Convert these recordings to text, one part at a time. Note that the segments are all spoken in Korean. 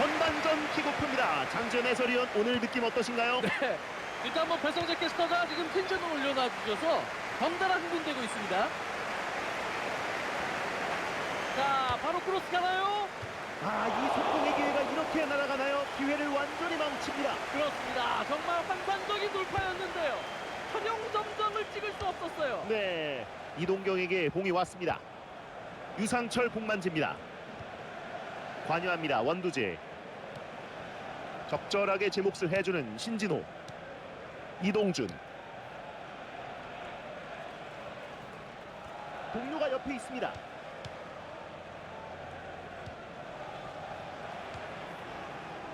전반전 킥오프입니다. 장지현 해설위원 오늘 느낌 어떠신가요? 네. 일단 뭐 배성재 캐스터가 지금 텐션을 올려놔 주셔서 덩달아 흥분되고 있습니다. 자, 바로 크로스 가나요? 아, 이 속공의 기회가 이렇게 날아가나요? 기회를 완전히 망칩니다. 그렇습니다. 정말 환상적인 돌파였는데요. 천영점점을 찍을 수 없었어요. 네, 이동경에게 공이 왔습니다. 유상철 공만집니다. 관여합니다. 원두재. 적절하게 제 몫을 해주는 신진호. 이동준. 동료가 옆에 있습니다.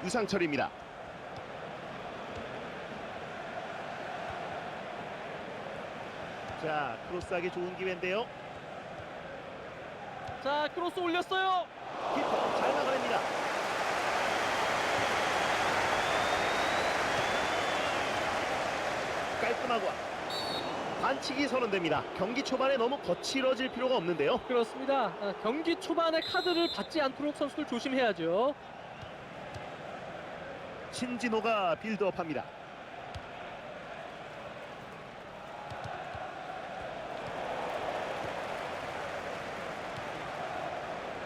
유상철입니다. 자, 크로스하기 좋은 기회인데요. 자, 크로스 올렸어요. 키퍼 잘 막아냅니다. 깔끔하고 반칙이 선언됩니다. 경기 초반에 너무 거칠어질 필요가 없는데요. 그렇습니다. 아, 경기 초반에 카드를 받지 않도록 선수들 조심해야죠. 신진호가 빌드업합니다.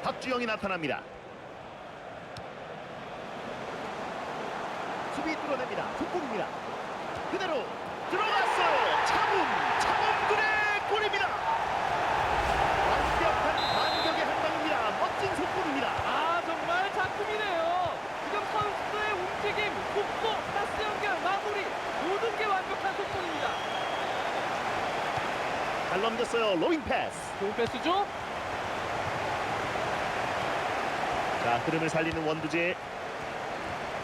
박주영이 나타납니다. 수비 뚫어냅니다. 속공입니다. 그대로 들어갔어요. 차범, 차범근의 골입니다. 완벽한 반격의 한 방입니다. 멋진 속공입니다. 아, 정말 작품이네요. 지금 선수의 움직임, 속도, 파스 연결, 마무리 모든 게 완벽한 속도입니다. 잘 넘겼어요. 로잉 패스. 좋은 패스죠? 자 흐름을 살리는 원두재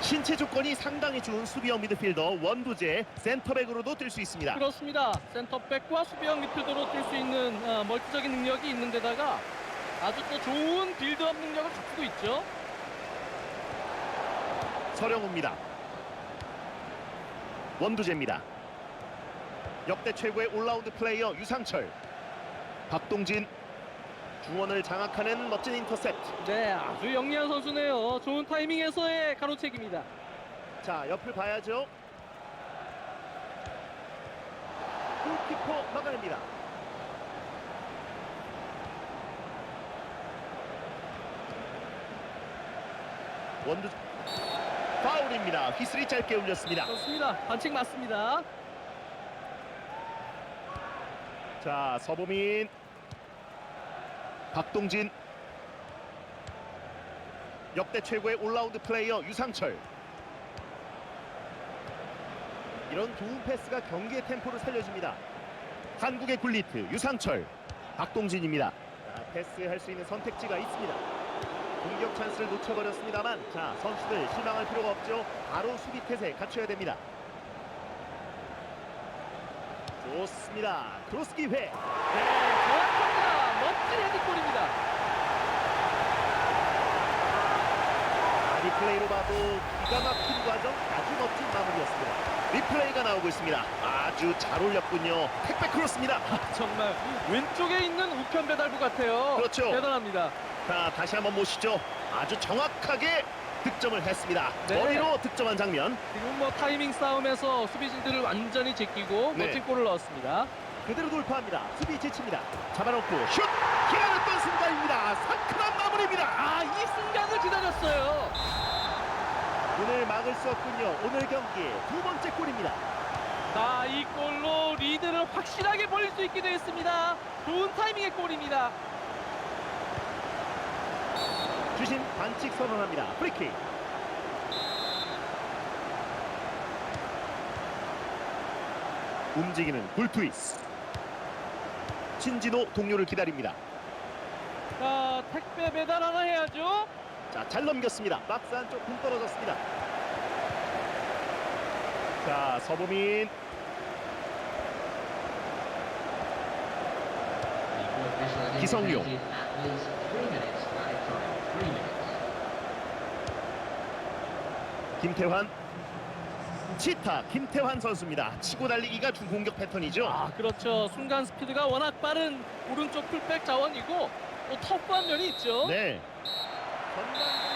신체 조건이 상당히 좋은 수비형 미드필더 원두재 센터백으로도 뛸 수 있습니다 그렇습니다. 센터백과 수비형 미드필더로 뛸 수 있는 어, 멀티적인 능력이 있는 데다가 아주 또 좋은 빌드업 능력을 갖추고 있죠. 서령우입니다 원두재입니다 역대 최고의 올라운드 플레이어 유상철 박동진 중원을 장악하는 멋진 인터셉트 네, 아주 영리한 선수네요. 좋은 타이밍에서의 가로채기입니다. 자 옆을 봐야죠 골키퍼 막아냅니다 원두 파울입니다 휘슬이 짧게 울렸습니다 그렇습니다. 반칙 맞습니다. 자 서보민 박동진. 역대 최고의 올라운드 플레이어 유상철. 이런 좋은 패스가 경기의 템포를 살려줍니다. 한국의 굴리트 유상철. 박동진입니다. 자, 패스할 수 있는 선택지가 있습니다. 공격 찬스를 놓쳐버렸습니다만 자 선수들 실망할 필요가 없죠. 바로 수비 태세 갖춰야 됩니다. 좋습니다. 크로스 기회. 네. 멋진 헤딩골입니다. 아, 리플레이로 봐도 기가 막힌 과정 아주 멋진 마무리였습니다. 리플레이가 나오고 있습니다. 아주 잘 올렸군요. 택배 크로스입니다. 정말 왼쪽에 있는 우편 배달부 같아요. 그렇죠. 대단합니다. 자, 다시 한번 보시죠. 아주 정확하게 득점을 했습니다. 네. 머리로 득점한 장면. 지금 뭐 타이밍 싸움에서 수비진들을 완전히 제끼고 네. 멋진 골을 넣었습니다. 그대로 돌파합니다. 수비 제칩니다. 잡아놓고 슛! 기다렸던 순간입니다. 상큼한 마무리입니다. 아, 이 순간을 기다렸어요. 오늘 막을 수 없군요. 오늘 경기 두 번째 골입니다. 자, 이 골로 리드를 확실하게 벌릴 수 있게 됐습니다. 좋은 타이밍의 골입니다. 주심 반칙 선언합니다. 프리킥. 움직이는 굴트위스. 신진호 동료를 기다립니다. 자, 택배 배달 하나 해야죠. 자, 잘 넘겼습니다. 박스 안쪽 공 떨어졌습니다. 자, 서보민. 기성용 김태환. 치타 김태환 선수입니다. 치고 달리기가 주 공격 패턴이죠. 아, 그렇죠. 순간 스피드가 워낙 빠른 오른쪽 풀백 자원이고 또 터프한 면이 있죠. 네. 전반전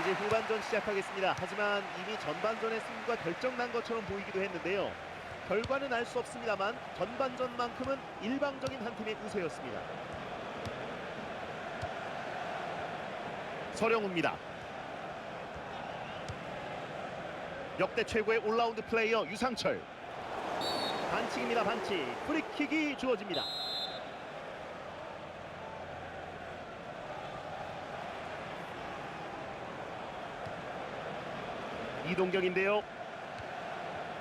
이제 후반전 시작하겠습니다. 하지만 이미 전반전의 승부가 결정난 것처럼 보이기도 했는데요. 결과는 알 수 없습니다만 전반전만큼은 일방적인 한 팀의 우세였습니다. 서령우입니다. 역대 최고의 올라운드 플레이어 유상철. 반칙입니다. 반칙. 프리킥이 주어집니다. 이동경인데요.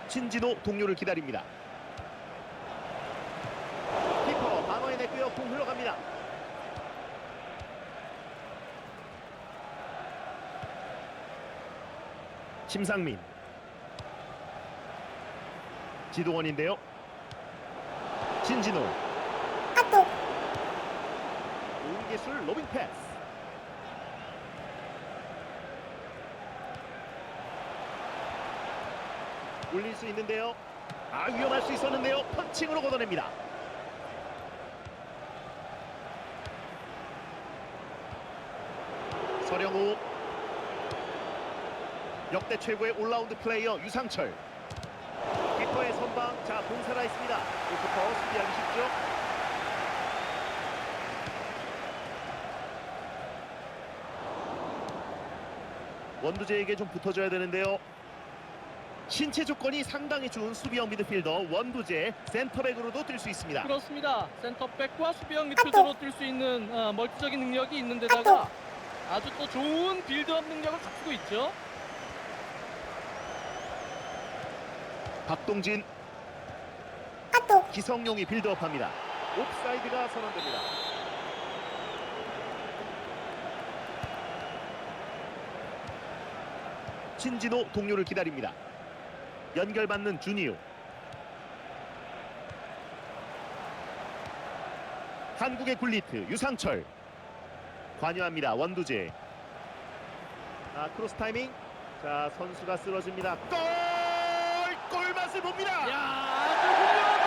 신진호 동료를 기다립니다. 키퍼 방어해냈고요. 공 흘러갑니다. 심상민 지동원인데요. 신진호 좋은 기술 로빙 패스 올릴 수 있는데요. 아 위험할 수 있었는데요. 펀칭으로 걷어냅니다. 서령우 역대 최고의 올라운드 플레이어 유상철 키퍼의 선방 자 봉사가 있습니다. 골키퍼 수비하기 쉽죠. 원두재에게 좀 붙어줘야 되는데요. 신체 조건이 상당히 좋은 수비형 미드필더 원두재 센터백으로도 뛸 수 있습니다. 그렇습니다. 센터백과 수비형 미드필더로 뛸 수 있는 어, 멀티적인 능력이 있는 데다가 아주 또 좋은 빌드업 능력을 갖추고 있죠. 박동진 기성용이 빌드업합니다. 옵사이드가 선언됩니다. 신진호 동료를 기다립니다. 연결받는 주니오. 한국의 굴리트 유상철 관여합니다. 원두재. 아 크로스 타이밍. 자 선수가 쓰러집니다. 골! 골맛을 봅니다. 야, 아주 훌륭한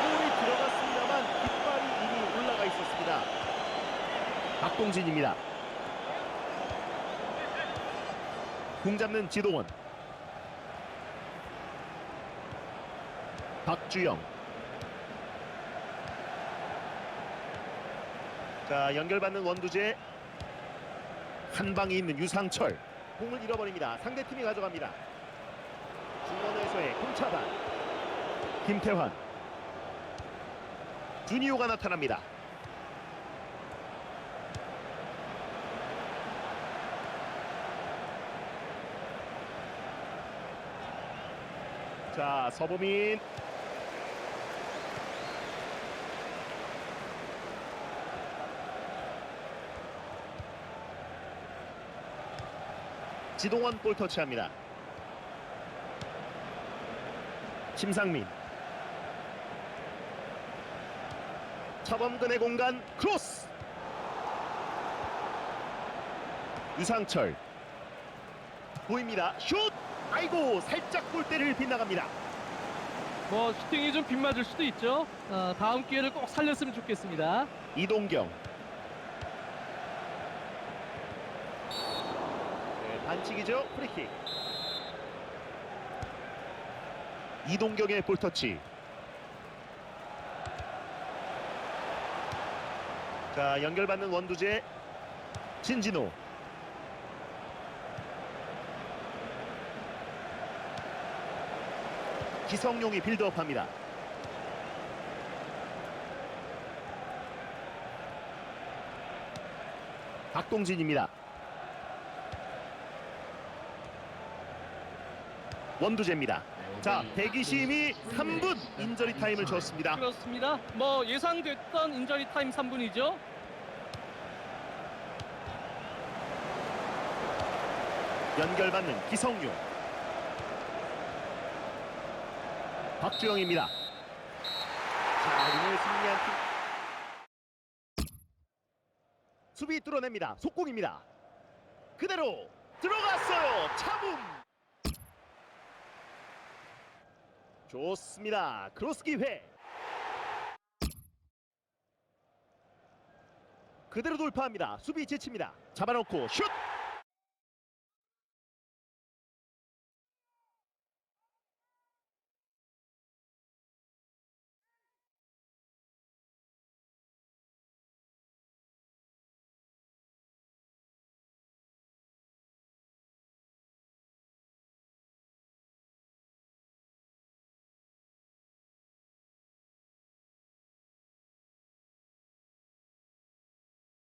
골이 들어갔습니다만 깃발이 이미 올라가 있었습니다. 박동진입니다. 공 잡는 지동원. 박주영. 자 연결받는 원두재. 한 방이 있는 유상철. 공을 잃어버립니다. 상대팀이 가져갑니다. 중원에서의 공차반. 김태환. 주니오가 나타납니다. 자, 서보민. 지동원 볼 터치합니다. 심상민. 차범근의 공간 크로스 유상철 보입니다 슛 아이고 살짝 골대를 빗나갑니다 뭐 슈팅이 좀 빗맞을 수도 있죠. 어, 다음 기회를 꼭 살렸으면 좋겠습니다. 이동경 반칙이죠. 프리킥. 이동경의 볼터치. 자 연결받는 원두재. 신진호. 기성용이 빌드업합니다. 박동진입니다. 원두재입니다. 자, 대기심이 3분 인저리 타임을 줬습니다. 그렇습니다. 뭐 예상됐던 인저리 타임 3분이죠. 연결받는 기성용. 박주영입니다. 자, 오늘 승리한 팀. 수비 뚫어냅니다. 속공입니다. 그대로 들어갔어요. 차붐. 좋습니다. 크로스 기회. 그대로 돌파합니다. 수비 지칩니다. 잡아놓고 슛!